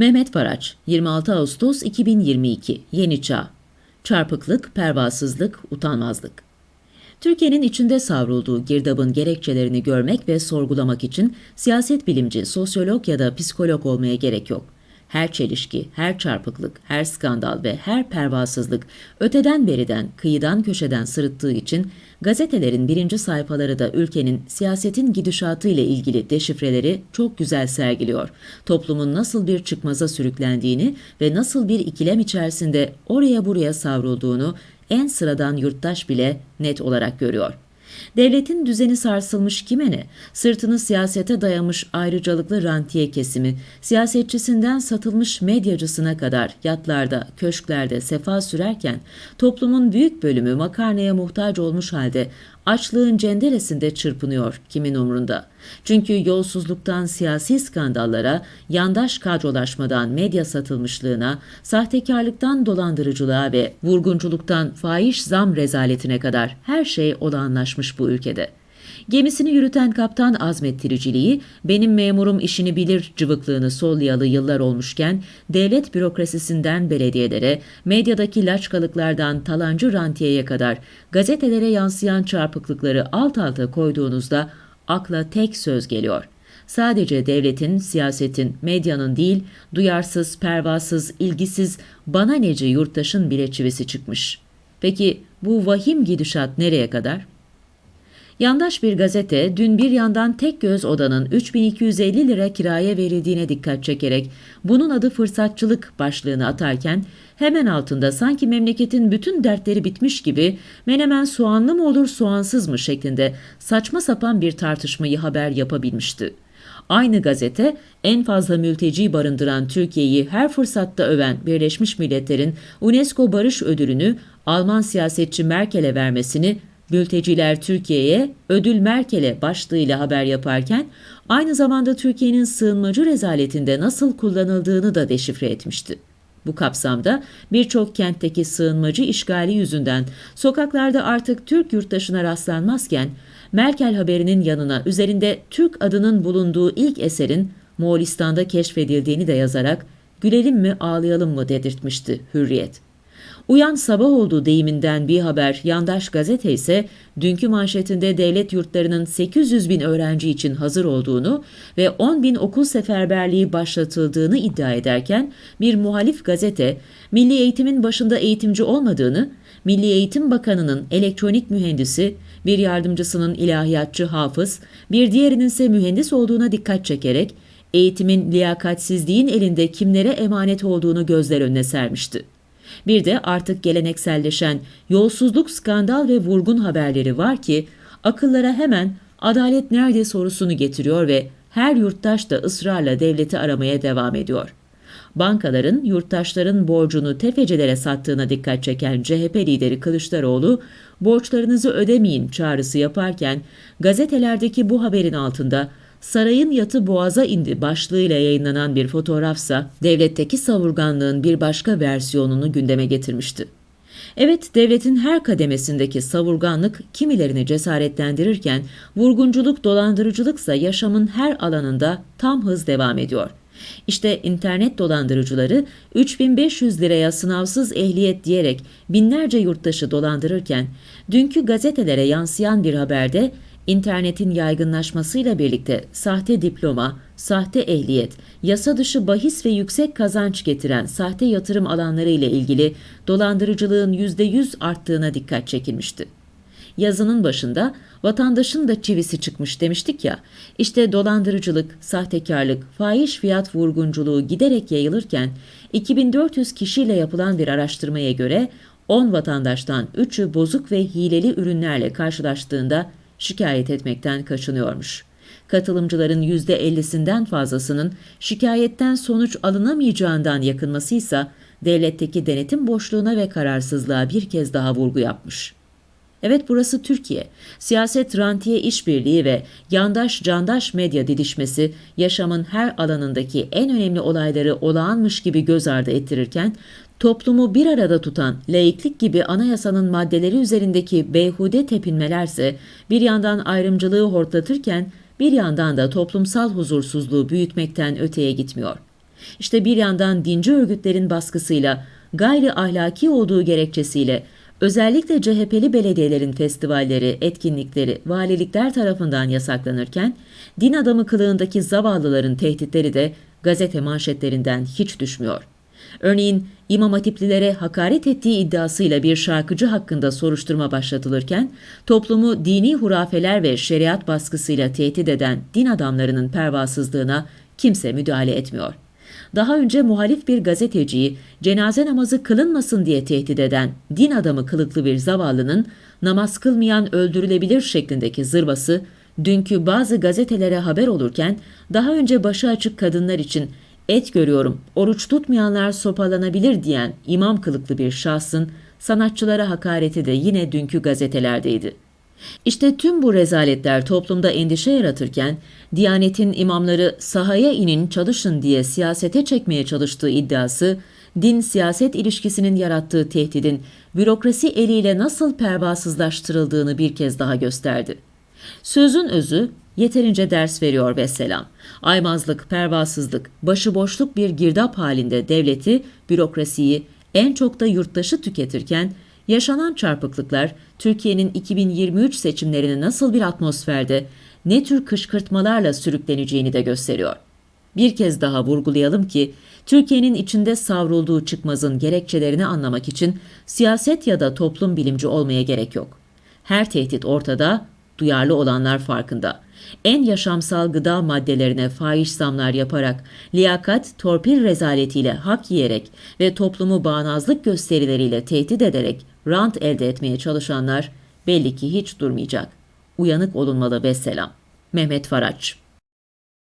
Mehmet Faraç, 26 Ağustos 2022, Yeni Çağ. Çarpıklık, pervasızlık, utanmazlık. Türkiye'nin içinde savrulduğu girdabın gerekçelerini görmek ve sorgulamak için siyaset bilimci, sosyolog ya da psikolog olmaya gerek yok. Her çelişki, her çarpıklık, her skandal ve her pervasızlık öteden beriden, kıyıdan köşeden sırıttığı için gazetelerin birinci sayfaları da ülkenin siyasetin gidişatı ile ilgili deşifreleri çok güzel sergiliyor. Toplumun nasıl bir çıkmaza sürüklendiğini ve nasıl bir ikilem içerisinde oraya buraya savrulduğunu en sıradan yurttaş bile net olarak görüyor. Devletin düzeni sarsılmış kime ne? Sırtını siyasete dayamış ayrıcalıklı rantiye kesimi, siyasetçisinden satılmış medyacısına kadar yatlarda, köşklerde sefa sürerken toplumun büyük bölümü makarnaya muhtaç olmuş halde açlığın cenderesinde çırpınıyor kimin umrunda. Çünkü yolsuzluktan siyasi skandallara, yandaş kadrolaşmadan medya satılmışlığına, sahtekarlıktan dolandırıcılığa ve vurgunculuktan fahiş zam rezaletine kadar her şey olağanlaşmış bu ülkede. Gemisini yürüten kaptan azmettiriciliği, benim memurum işini bilir cıvıklığını sollayalı yıllar olmuşken, devlet bürokrasisinden belediyelere, medyadaki laçkalıklardan talancı rantiyeye kadar gazetelere yansıyan çarpıklıkları alt alta koyduğunuzda akla tek söz geliyor. Sadece devletin, siyasetin, medyanın değil, duyarsız, pervasız, ilgisiz, bana neci yurttaşın bile çivisi çıkmış. Peki bu vahim gidişat nereye kadar? Yandaş bir gazete dün bir yandan tek göz odanın 3250 lira kiraya verildiğine dikkat çekerek bunun adı fırsatçılık başlığını atarken hemen altında sanki memleketin bütün dertleri bitmiş gibi menemen soğanlı mı olur soğansız mı şeklinde saçma sapan bir tartışmayı haber yapabilmişti. Aynı gazete en fazla mülteci barındıran Türkiye'yi her fırsatta öven Birleşmiş Milletler'in UNESCO Barış Ödülünü Alman siyasetçi Merkel'e vermesini Mülteciler Türkiye'ye ödül Merkel'e başlığıyla haber yaparken aynı zamanda Türkiye'nin sığınmacı rezaletinde nasıl kullanıldığını da deşifre etmişti. Bu kapsamda birçok kentteki sığınmacı işgali yüzünden sokaklarda artık Türk yurttaşına rastlanmazken Merkel haberinin yanına üzerinde Türk adının bulunduğu ilk eserin Moğolistan'da keşfedildiğini de yazarak gülelim mi ağlayalım mı dedirtmişti Hürriyet. Uyan sabah olduğu deyiminden bir haber yandaş gazete ise dünkü manşetinde devlet yurtlarının 800 bin öğrenci için hazır olduğunu ve 10 bin okul seferberliği başlatıldığını iddia ederken bir muhalif gazete milli eğitimin başında eğitimci olmadığını, Milli Eğitim Bakanı'nın elektronik mühendisi, bir yardımcısının ilahiyatçı hafız, bir diğerinin ise mühendis olduğuna dikkat çekerek eğitimin liyakatsizliğin elinde kimlere emanet olduğunu gözler önüne sermişti. Bir de artık gelenekselleşen yolsuzluk, skandal ve vurgun haberleri var ki akıllara hemen adalet nerede sorusunu getiriyor ve her yurttaş da ısrarla devleti aramaya devam ediyor. Bankaların yurttaşların borcunu tefecilere sattığına dikkat çeken CHP lideri Kılıçdaroğlu, borçlarınızı ödemeyin çağrısı yaparken gazetelerdeki bu haberin altında Sarayın yatı boğaza indi başlığıyla yayınlanan bir fotoğrafsa devletteki savurganlığın bir başka versiyonunu gündeme getirmişti. Evet, devletin her kademesindeki savurganlık kimilerini cesaretlendirirken vurgunculuk, dolandırıcılıksa yaşamın her alanında tam hız devam ediyor. İşte internet dolandırıcıları 3500 liraya sınavsız ehliyet diyerek binlerce yurttaşı dolandırırken dünkü gazetelere yansıyan bir haberde İnternetin yaygınlaşmasıyla birlikte sahte diploma, sahte ehliyet, yasa dışı bahis ve yüksek kazanç getiren sahte yatırım alanları ile ilgili dolandırıcılığın %100 arttığına dikkat çekilmişti. Yazının başında vatandaşın da çivisi çıkmış demiştik ya, işte dolandırıcılık, sahtekarlık, fahiş fiyat vurgunculuğu giderek yayılırken 2400 kişiyle yapılan bir araştırmaya göre 10 vatandaştan 3'ü bozuk ve hileli ürünlerle karşılaştığında şikayet etmekten kaçınıyormuş. Katılımcıların %50'sinden fazlasının şikayetten sonuç alınamayacağından yakınmasıysa devletteki denetim boşluğuna ve kararsızlığa bir kez daha vurgu yapmış. Evet burası Türkiye. Siyaset rantiye işbirliği ve yandaş candaş medya didişmesi yaşamın her alanındaki en önemli olayları olağanmış gibi göz ardı ettirirken toplumu bir arada tutan laiklik gibi anayasanın maddeleri üzerindeki beyhude tepinmelerse bir yandan ayrımcılığı hortlatırken bir yandan da toplumsal huzursuzluğu büyütmekten öteye gitmiyor. İşte bir yandan dinci örgütlerin baskısıyla gayri ahlaki olduğu gerekçesiyle özellikle CHP'li belediyelerin festivalleri, etkinlikleri valilikler tarafından yasaklanırken din adamı kılığındaki zavallıların tehditleri de gazete manşetlerinden hiç düşmüyor. Örneğin İmam Hatiplilere hakaret ettiği iddiasıyla bir şarkıcı hakkında soruşturma başlatılırken toplumu dini hurafeler ve şeriat baskısıyla tehdit eden din adamlarının pervasızlığına kimse müdahale etmiyor. Daha önce muhalif bir gazeteciyi cenaze namazı kılınmasın diye tehdit eden din adamı kılıklı bir zavallının namaz kılmayan öldürülebilir şeklindeki zırvası dünkü bazı gazetelere haber olurken daha önce başı açık kadınlar için et görüyorum, oruç tutmayanlar sopalanabilir diyen imam kılıklı bir şahsın sanatçılara hakareti de yine dünkü gazetelerdeydi. İşte tüm bu rezaletler toplumda endişe yaratırken, Diyanet'in imamları sahaya inin çalışın diye siyasete çekmeye çalıştığı iddiası, din-siyaset ilişkisinin yarattığı tehdidin bürokrasi eliyle nasıl pervasızlaştırıldığını bir kez daha gösterdi. Sözün özü yeterince ders veriyor ve. Aymazlık, pervasızlık, başıboşluk bir girdap halinde devleti, bürokrasiyi, en çok da yurttaşı tüketirken yaşanan çarpıklıklar Türkiye'nin 2023 seçimlerini nasıl bir atmosferde, ne tür kışkırtmalarla sürükleneceğini de gösteriyor. Bir kez daha vurgulayalım ki Türkiye'nin içinde savrulduğu çıkmazın gerekçelerini anlamak için siyaset ya da toplum bilimci olmaya gerek yok. Her tehdit ortada, duyarlı olanlar farkında. En yaşamsal gıda maddelerine fahiş zamlar yaparak, liyakat, torpil rezaletiyle hak yiyerek ve toplumu bağnazlık gösterileriyle tehdit ederek rant elde etmeye çalışanlar belli ki hiç durmayacak. Uyanık olunmalı ve selam. Mehmet Faraç